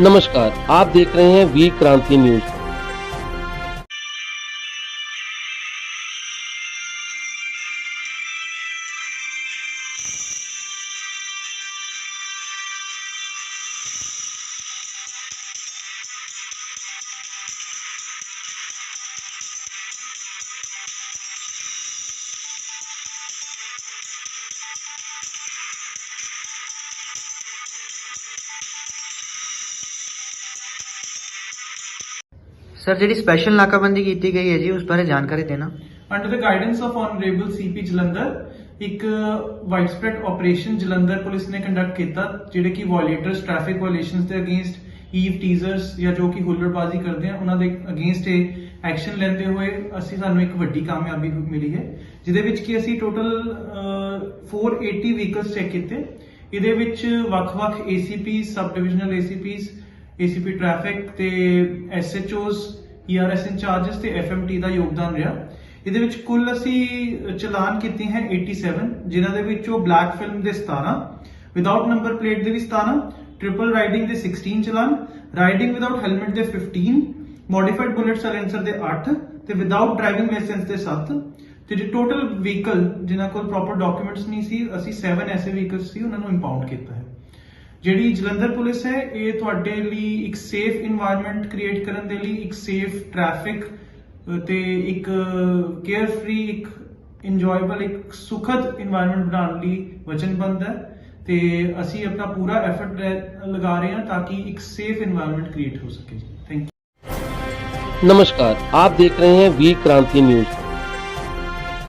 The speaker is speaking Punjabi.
नमस्कार आप देख रहे हैं वी क्रांति न्यूज़। ਸਰ ਜਿਹੜੀ ਸਪੈਸ਼ਲ ਨਾਕਾਬੰਦੀ ਕੀਤੀ ਗਈ ਹੈ ਜੀ, ਉਸ ਬਾਰੇ ਜਾਣਕਾਰੀ ਦੇਣਾ। Under the guidance of honourable CP Jalandhar ਇੱਕ ਵਾਈਡਸਪ੍ਰੈਡ ਆਪਰੇਸ਼ਨ ਜਲੰਧਰ ਪੁਲਿਸ ਨੇ ਕੰਡਕਟ ਕੀਤਾ, ਜਿਹੜੇ ਕਿ ਵਾਇਲੇਟਰਸ ਟ੍ਰੈਫਿਕ ਵਾਇਲੇਸ਼ਨਸ ਦੇ ਅਗੇਂਸਟ ਈਵ ਟੀਜ਼ਰਸ ਜਾਂ ਜੋ ਕਿ ਹੁੱਲੜਬਾਜ਼ੀ ਕਰਦੇ ਆ, ਉਹਨਾਂ ਦੇ ਅਗੇਂਸਟ ਇਹ ਐਕਸ਼ਨ ਲੈਂਦੇ ਹੋਏ ਅਸੀਂ ਸਾਨੂੰ ਇੱਕ ਵੱਡੀ ਕਾਮਯਾਬੀ ਮਿਲੀ ਹੈ, ਜਿਹਦੇ ਵਿੱਚ ਕਿ ਅਸੀਂ ਟੋਟਲ 480 ਵਹੀਕਲਸ ਚੈੱਕ ਕੀਤੇ। ਇਹਦੇ ਵਿੱਚ ਵੱਖ-ਵੱਖ ACP sub divisional ACPs ACP traffic ਤੇ SHOs ERS ਇੰਚਾਰਜਸ ਤੇ FMT ਦਾ ਯੋਗਦਾਨ ਰਿਹਾ। ਇਹਦੇ ਵਿੱਚ ਕੁੱਲ ਅਸੀਂ ਚਲਾਨ ਕੀਤੇ ਹੈ 87 ਜਿਨ੍ਹਾਂ ਦੇ ਵਿੱਚੋਂ ਬਲੈਕ ਫਿਲਮ ਦੇ 17 ਵਿਦਆਊਟ ਨੰਬਰ ਪਲੇਟ ਦੇ ਵੀ 17 ਟ੍ਰਿਪਲ ਰਾਈਡਿੰਗ ਦੇ 16 ਚਲਾਨ ਰਾਈਡਿੰਗ ਵਿਦਆਊਟ ਹੈਲਮਟ ਦੇ 15 ਮੋਡੀਫਾਈਡ ਬੁਲੇਟ ਸਾਇਲੈਂਸਰ ਦੇ 8 ਤੇ ਵਿਦਆਊਟ ਡਰਾਈਵਿੰਗ ਲਾਇਸੈਂਸ ਦੇ 7 ਤੇ ਜੋ ਟੋਟਲ ਵਹੀਕਲ ਜਿਨ੍ਹਾਂ ਕੋਲ ਪ੍ਰੋਪਰ ਡਾਕੂਮੈਂਟਸ ਨਹੀਂ ਸੀ, ਅਸੀਂ 7 ਐਸੇ ਵਹੀਕਲਸ ਸੀ, ਉਹਨਾਂ ਨੂੰ ਇੰਪਾਊਂਡ ਕੀਤਾ ਹੈ। ਜਿਹੜੀ ਜਲੰਧਰ ਪੁਲਿਸ ਹੈ, ਇਹ ਤੁਹਾਡੇ ਲਈ ਇੱਕ ਸੇਫ এনवायरमेंट ਕ੍ਰੀਏਟ ਕਰਨ ਦੇ ਲਈ ਇੱਕ ਸੇਫ ਟ੍ਰੈਫਿਕ ਤੇ ਇੱਕ ਕੇਅਰ ਫ੍ਰੀ ਇੱਕ ਇੰਜੋਏਬਲ ਇੱਕ ਸੁਖਦ এনवायरमेंट ਬਣਾਉਣ ਲਈ ਵਚਨਬੱਧ ਹੈ। ਤੇ ਅਸੀਂ ਆਪਣਾ ਪੂਰਾ ਐਫਰਟ ਲਗਾ ਰਹੇ ਹਾਂ ਤਾਂ ਕਿ ਇੱਕ ਸੇਫ এনवायरमेंट ਕ੍ਰੀਏਟ ਹੋ ਸਕੇ। ਥੈਂਕ ਯੂ ਨਮਸਕਾਰ, ਆਪ ਦੇਖ ਰਹੇ ਹੈ ਵੀ ਕ੍ਰਾਂਤੀ ਨਿਊਜ਼।